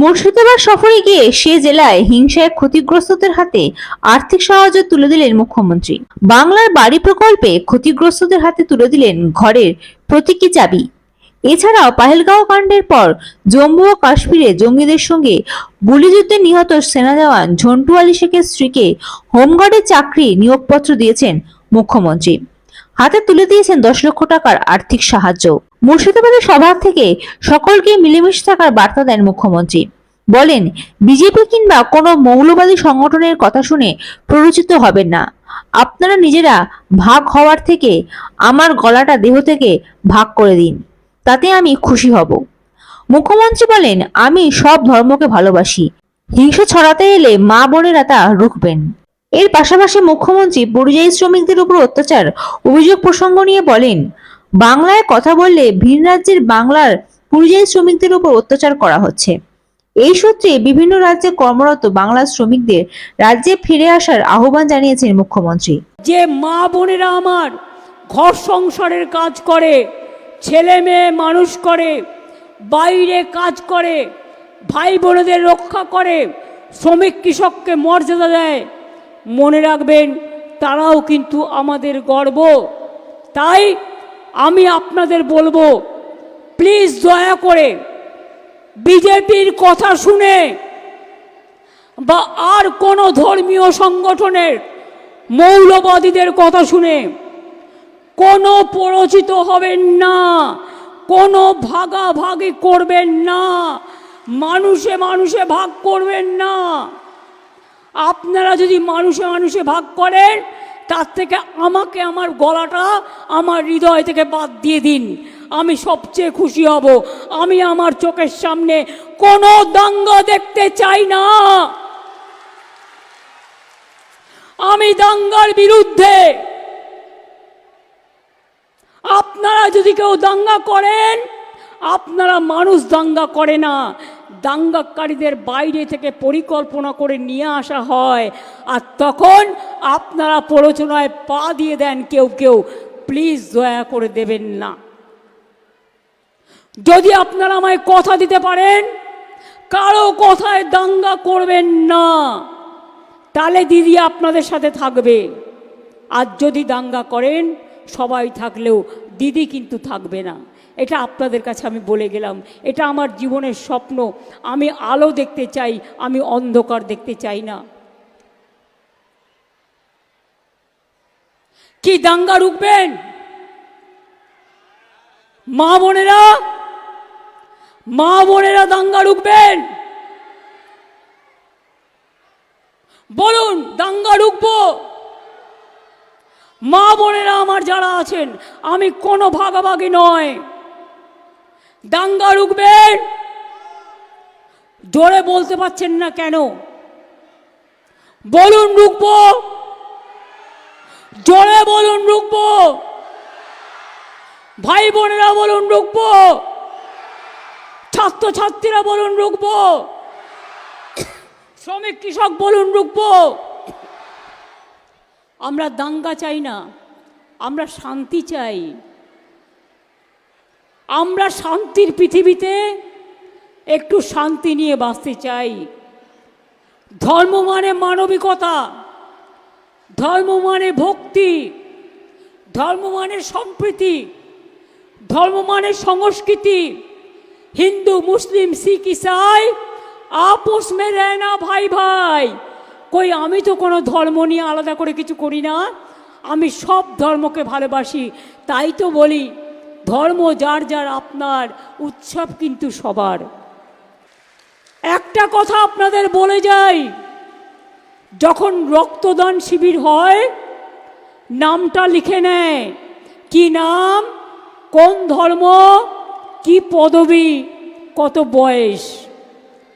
মুর্শিদাবাদ সফরে গিয়ে সে জেলায় হিংসায় ক্ষতিগ্রস্তদের হাতে আর্থিক সাহায্য তুলে দিলেন মুখ্যমন্ত্রী। বাংলার বাড়ি প্রকল্পে ক্ষতিগ্রস্তদের হাতে তুলে দিলেন ঘরের প্রতীকী চাবি। এছাড়াও পাহেলগাঁও কাণ্ডের পর জম্মু ও কাশ্মীরে জঙ্গিদের সঙ্গে গুলিযুদ্ধে নিহত সেনা জওয়ান ঝন্টু আলী শেখের স্ত্রীকে হোমগার্ডের চাকরি নিয়োগপত্র দিয়েছেন মুখ্যমন্ত্রী। হাতে তুলে দিয়েছেন দশ লক্ষ টাকার আর্থিক সাহায্য। মুর্শিদাবাদের সভা থেকে সকলকে মিলেমিশে থাকার বার্তা দেন মুখ্যমন্ত্রী। বলেন, বিজেপি কিংবা কোনো মৌলবাদী সংগঠনের কথা শুনে প্ররোচিত হবেন না। আপনারা নিজেরা ভাগ হওয়ার থেকে আমার গলাটা দেহ থেকে ভাগ করে দিন, তাতে আমি খুশি হব। মুখ্যমন্ত্রী বলেন, আমি সব ধর্মকে ভালোবাসি। হিংসা ছড়াতে এলে মা বোনেরা তা রুখবেন। এর পাশাপাশি মুখ্যমন্ত্রী পরিযায়ী শ্রমিকদের উপর অত্যাচার, অভিযোগ প্রসঙ্গ নিয়ে বলেন বাংলায় কথা বললে ভিন রাজ্যের বাংলার পরিযায়ী শ্রমিকদের উপর অত্যাচার করা হচ্ছে। এই সূত্রে বিভিন্ন রাজ্যে কর্মরত বাংলা শ্রমিকদের রাজ্যে ফিরে আসার আহ্বান জানিয়েছেন মুখ্যমন্ত্রী। যে মা বোনেরা আমার ঘর সংসারের কাজ করে, ছেলে মেয়ে মানুষ করে, বাইরে কাজ করে, ভাই বোনেদের রক্ষা করে, শ্রমিক কৃষককে মর্যাদা দেয়, মনে রাখবেন তারাও কিন্তু আমাদের গর্ব। তাই আমি আপনাদের বলব প্লিজ দয়া করে বিজেপির কথা শুনে বা আর কোনো ধর্মীয় সংগঠনের মৌলবাদীদের কথা শুনে কোনো পরিচিত হবেন না, কোনো ভাগাভাগি করবেন না, মানুষে মানুষে ভাগ করবেন না। আপনারা যদি মানুষে মানুষে ভাগ করেন তার থেকে আমাকে আমার গলাটা আমার হৃদয় থেকে বাদ দিয়ে দিন। আমি সবচেয়ে খুশি হব। আমি আমার চোখের সামনে কোনো দাঙ্গা দেখতে চাই না। আমি দাঙ্গার বিরুদ্ধে। আপনারা যদি কেউ দাঙ্গা করেন, আপনারা মানুষ দাঙ্গা করে না। দাঙ্গাকারীদের বাইরে থেকে পরিকল্পনা করে নিয়ে আসা হয়। আর তখন আপনারা প্ররোচনায় পা দিয়ে দেন কেউ কেউ, প্লিজ দয়া করে দেবেন না। যদি আপনারা আমায় কথা দিতে পারেন, কারও কথায় দাঙ্গা করবেন না। তাহলে দিদি আপনাদের সাথে থাকবে। আর যদি দাঙ্গা করেন, সবাই থাকলেও দিদি কিন্তু থাকবে না। এটা আপনাদের কাছে আমি বলে গেলাম। এটা আমার জীবনের স্বপ্ন। আমি আলো দেখতে চাই, আমি অন্ধকার দেখতে চাই না। কি দাঙ্গা রুখবেন? মা বোনেরা মা বোনেরা দাঙ্গা রুখবেন? বলুন, দাঙ্গা রুখবো? মা বোনেরা আমার যারা আছেন, আমি কোনো ভাগাভাগি নয়। দাঙ্গা রুখবেন জোরে বলতে পারছেন না কেন? বলুন রুখবো। জোরে বলুন রুখবো। ভাই বোনেরা বলুন রুখবো। ছাত্রছাত্রীরা বলুন রুখবো। শ্রমিক কৃষক বলুন রুখবো। আমরা দাঙ্গা চাই না, আমরা শান্তি চাই। আমরা শান্তির পৃথিবীতে একটু শান্তি নিয়ে বাঁচতে চাই। ধর্ম মানে মানবিকতা, ধর্ম মানে ভক্তি, ধর্ম মানে সম্প্রীতি, ধর্ম মানে সংস্কৃতি। হিন্দু, মুসলিম, শিখ, ইসাই, আপোষ মে না ভাই ভাই। কই, আমি তো কোনো ধর্ম নিয়ে আলাদা করে কিছু করি না। আমি সব ধর্মকে ভালোবাসি, তাই তো বলি। ধর্ম, যার যার আপনার উৎসব কিন্তু সবার। একটা কথা আপনাদের বলে যাই, যখন রক্তদান শিবির হয়, নামটা লিখে নেয়, কি নাম, কোন ধর্ম, কি পদবি, কত বয়স।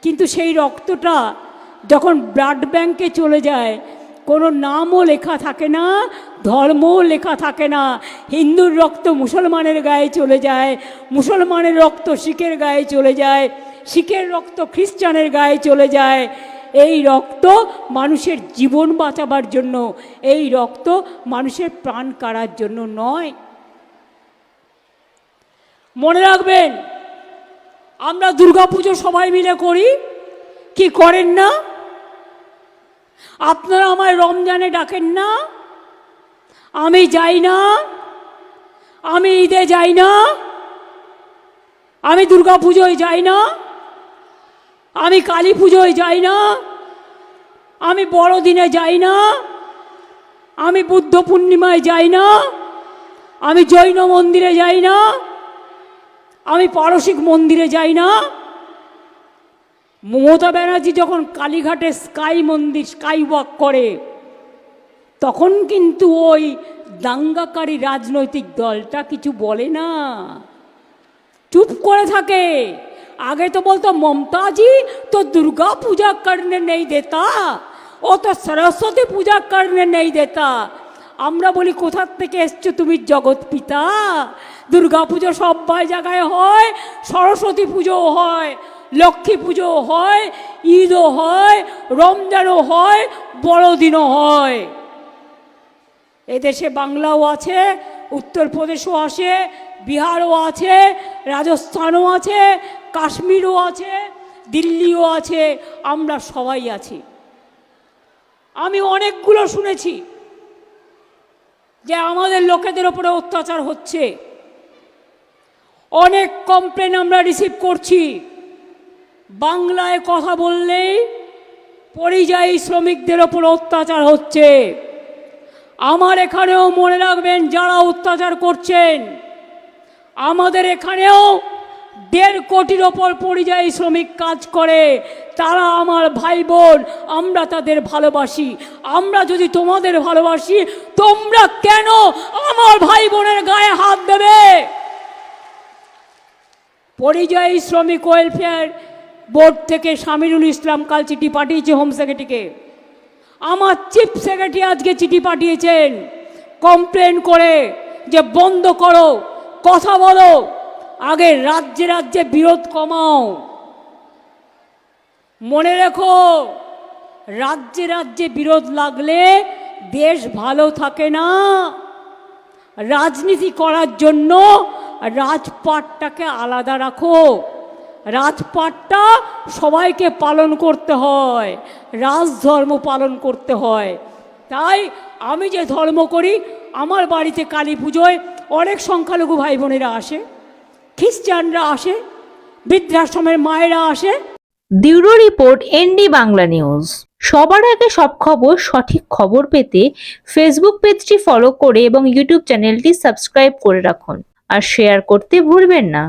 কিন্তু সেই রক্তটা যখন ব্লাড ব্যাংকে চলে যায় কোনো নামও লেখা থাকে না, ধর্মও লেখা থাকে না। হিন্দুর রক্ত মুসলমানের গায়ে চলে যায়, মুসলমানের রক্ত শিখের গায়ে চলে যায়, শিখের রক্ত খ্রিস্টানের গায়ে চলে যায়। এই রক্ত মানুষের জীবন বাঁচাবার জন্য, এই রক্ত মানুষের প্রাণ কাড়ার জন্য নয়। মনে রাখবেন, আমরা দুর্গাপুজো সবাই মিলে করি, কি করেন না? আপনারা আমায় রমজানে ডাকেন না। আমি যাই না। আমি ঈদে যাই না। আমি দুর্গা পুজোয় যাই না। আমি কালী পুজোয় যাই না। আমি বড়দিনে যাই না। আমি বুদ্ধ পূর্ণিমায় যাই না। আমি জৈন মন্দিরে যাই না। আমি পারসিক মন্দিরে যাই না। মমতা ব্যানার্জি যখন কালীঘাটে স্কাই মন্দির স্কাই ওয়াক করে, তখন কিন্তু ওই দাঙ্গাকারী রাজনৈতিক দলটা কিছু বলে না। চুপ করে থাকে। আগে তো বলতো, মমতাজি, তো দুর্গা পূজা করনে নেই দেতা, ও তো সরস্বতী পূজা করনে নেই দেতা। আমরা বলি কোথার থেকে এসছো তুমি, জগৎ পিতা? দুর্গা পুজো সব জায়গায় হয়, সরস্বতী পুজোও হয় লক্ষ্মী পুজো হয়, ঈদও হয়, রমজানও হয়, বড়দিনও হয়। এদেশে বাংলাও আছে, উত্তরপ্রদেশও আছে, বিহারও আছে, রাজস্থানও আছে, কাশ্মীরও আছে, দিল্লিও আছে, আমরা সবাই আছি। আমি অনেকগুলো শুনেছি যে আমাদের লোকেদের ওপরে অত্যাচার হচ্ছে। অনেক কমপ্লেন আমরা রিসিভ করছি। বাংলায় কথা বললেই পরিযায়ী শ্রমিকদের ওপর অত্যাচার হচ্ছে। আমার এখানেও মনে রাখবেন যারা অত্যাচার করছেন, আমাদের এখানেও দেড় কোটির ওপর পরিযায়ী শ্রমিক কাজ করে। তারা আমার ভাই বোন আমরা তাদের ভালোবাসি। আমরা যদি তোমাদের ভালোবাসি, তোমরা কেন আমার ভাই বোনের গায়ে হাত দেবে? পরিযায়ী শ্রমিক ওয়েলফেয়ার বোর্ড থেকে সামিরুল ইসলাম কাল চিঠি পাঠিয়েছে হোম সেক্রেটারিকে। আমার চিফ সেক্রেটারি আজকে চিঠি পাঠিয়েছেন। কমপ্লেন করে যে বন্ধ করো, কথা বলো, আগে রাজ্যে রাজ্যে বিরোধ কমাও। মনে রেখো, রাজ্যে রাজ্যে বিরোধ লাগলে দেশ ভালো থাকে না। রাজনীতি করার জন্য রাজপাটটাকে আলাদা রাখো। রাজপাটটা সবাইকে পালন করতে হয় রাজধর্ম পালন করতে হয়। তাই আমি যে ধর্ম করি, আমার বাড়িতে কালী পুজোয় অনেক সংখ্যালঘু ভাই বোনেরা আসে, খ্রিস্টানরা আসে, বৃদ্ধাশ্রমের মায়েরা আসে। Bureau report ND Bangla news. সবার আগে সব খবর, সঠিক খবর পেতে ফেসবুক পেজটি ফলো করে এবং ইউটিউব চ্যানেলটি সাবস্ক্রাইব করে রাখুন। আর শেয়ার করতে ভুলবেন না।